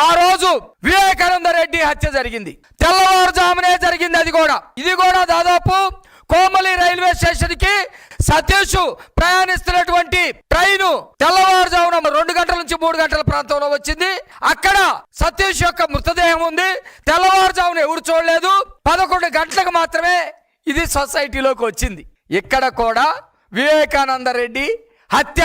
ఆ రోజు వివేకానంద రెడ్డి హత్య జరిగింది. తెల్లవారుజామునే జరిగింది అది కూడా. ఇది కూడా దాదాపు కోమలి రైల్వే స్టేషన్కి సతీష్ ప్రయాణిస్తున్నటువంటి ట్రైన్ తెల్లవారుజామున రెండు గంటల నుంచి మూడు గంటల ప్రాంతంలో వచ్చింది. అక్కడ సతీష్ యొక్క మృతదేహం ఉంది. తెల్లవారుజామున ఎవరు చూడలేదు. పదకొండు గంటలకు మాత్రమే ఇది సొసైటీలోకి వచ్చింది. ఇక్కడ కూడా వివేకానంద రెడ్డి హత్య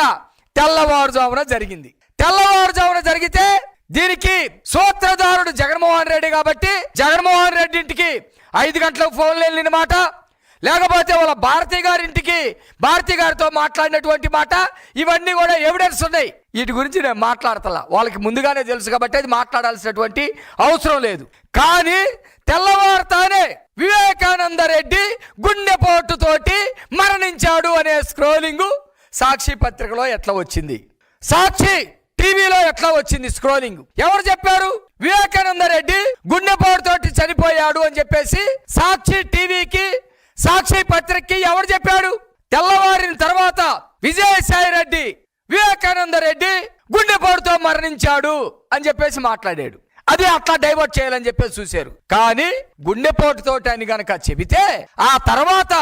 తెల్లవారుజామున జరిగింది. తెల్లవారుజామున జరిగితే దీనికి సూత్రధారుడు జగన్మోహన్ రెడ్డి కాబట్టి జగన్మోహన్ రెడ్డి ఇంటికి ఐదు గంటలకు ఫోన్లు వెళ్ళిన మాట లేకపోతే వాళ్ళ భారతి గారి ఇంటికి భారతి గారితో మాట్లాడినటువంటి మాట ఇవన్నీ కూడా ఎవిడెన్స్ ఉన్నాయి. వీటి గురించి నేను మాట్లాడతలా. వాళ్ళకి ముందుగానే తెలుసు కాబట్టి అది మాట్లాడాల్సినటువంటి అవసరం లేదు. కానీ తెల్లవారుతానే వివేకానంద రెడ్డి గుండెపోటుతోటి మరణించాడు అనే స్క్రోలింగ్ సాక్షి పత్రికలో ఎట్లా వచ్చింది? సాక్షి టీవీలో ఎట్లా వచ్చింది స్క్రోలింగ్? ఎవరు చెప్పారు? వివేకానంద రెడ్డి గుండెపోటుతోటి చనిపోయాడు అని చెప్పేసి సాక్షి టీవీకి సాక్షి పత్రికకి ఎవరు చెప్పాడు తెల్లవారిన తర్వాత విజయసాయి రెడ్డి వివేకానంద రెడ్డి గుండెపోటుతో మరణించాడు అని చెప్పేసి మాట్లాడాడు. అది అట్లా డైవర్ట్ చేయాలని చెప్పేసి చూశారు. కానీ గుండెపోటుతోటి అని గనక చెబితే ఆ తర్వాత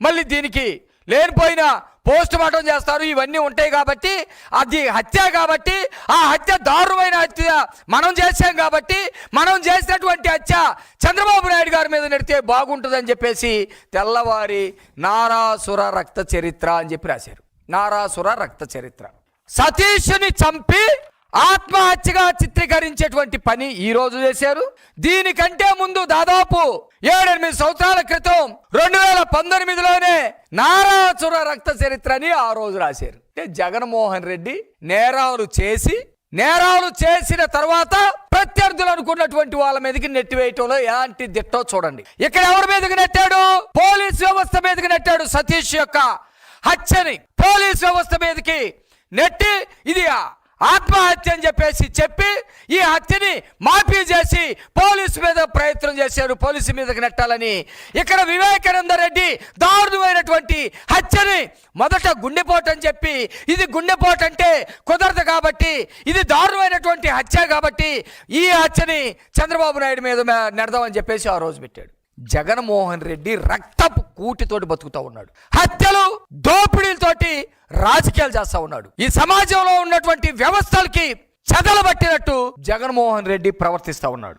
మళ్ళీ దీనికి లేనిపోయిన పోస్ట్ మార్టం చేస్తారు. ఇవన్నీ ఉంటాయి కాబట్టి అది హత్య కాబట్టి ఆ హత్య దారుణమైన హత్య మనం చేశాం కాబట్టి మనం చేసినటువంటి హత్య చంద్రబాబు నాయుడు గారి మీద నెడితే బాగుంటుందని చెప్పేసి తెల్లవారి నారాసుర రక్త చరిత్ర అని చెప్పి రాశారు. నారాసుర రక్త చరిత్ర. సతీష్ని చంపి ఆత్మహత్యగా చిత్రీకరించేటువంటి పని ఈ రోజు చేశారు. దీనికంటే ముందు దాదాపు ఏడెనిమిది సంవత్సరాల క్రితం రెండు వేల పంతొమ్మిదిలోనే నారాసుర రక్త చరిత్ర అని ఆ రోజు రాశారు. అంటే జగన్మోహన్ రెడ్డి నేరాలు చేసి నేరాలు చేసిన తర్వాత ప్రత్యర్థులు అనుకున్నటువంటి వాళ్ళ మీదకి నెట్టివేయటంలో ఎలాంటి దిట్టో చూడండి. ఇక్కడ ఎవరి మీదకి నెట్టాడు? పోలీస్ వ్యవస్థ మీదకి నెట్టాడు సతీష్ యొక్క హత్యని. పోలీస్ వ్యవస్థ మీదకి నెట్టి ఇది ఆత్మహత్య అని చెప్పేసి చెప్పి ఈ హత్యని మాఫీ చేసి పోలీసు మీద ప్రయత్నం చేశారు పోలీసు మీదకి నెట్టాలని. ఇక్కడ వివేకానంద రెడ్డి దారుణమైనటువంటి హత్యని మొదట గుండెపోటు అని చెప్పి ఇది గుండెపోటు అంటే కుదరదు కాబట్టి ఇది దారుణమైనటువంటి హత్య కాబట్టి ఈ హత్యని చంద్రబాబు నాయుడు మీద నెడదామని చెప్పేసి ఆ రోజు పెట్టాడు. జగన్మోహన్ రెడ్డి రక్తపు కూటితోటి బతుకుతా ఉన్నాడు. హత్యలు దోపిడీలతోటి రాజకీయాలు చేస్తూ ఉన్నాడు. ఈ సమాజంలో ఉన్నటువంటి వ్యవస్థలకి చెదలబట్టినట్టు జగన్మోహన్ రెడ్డి ప్రవర్తిస్తూ ఉన్నాడు.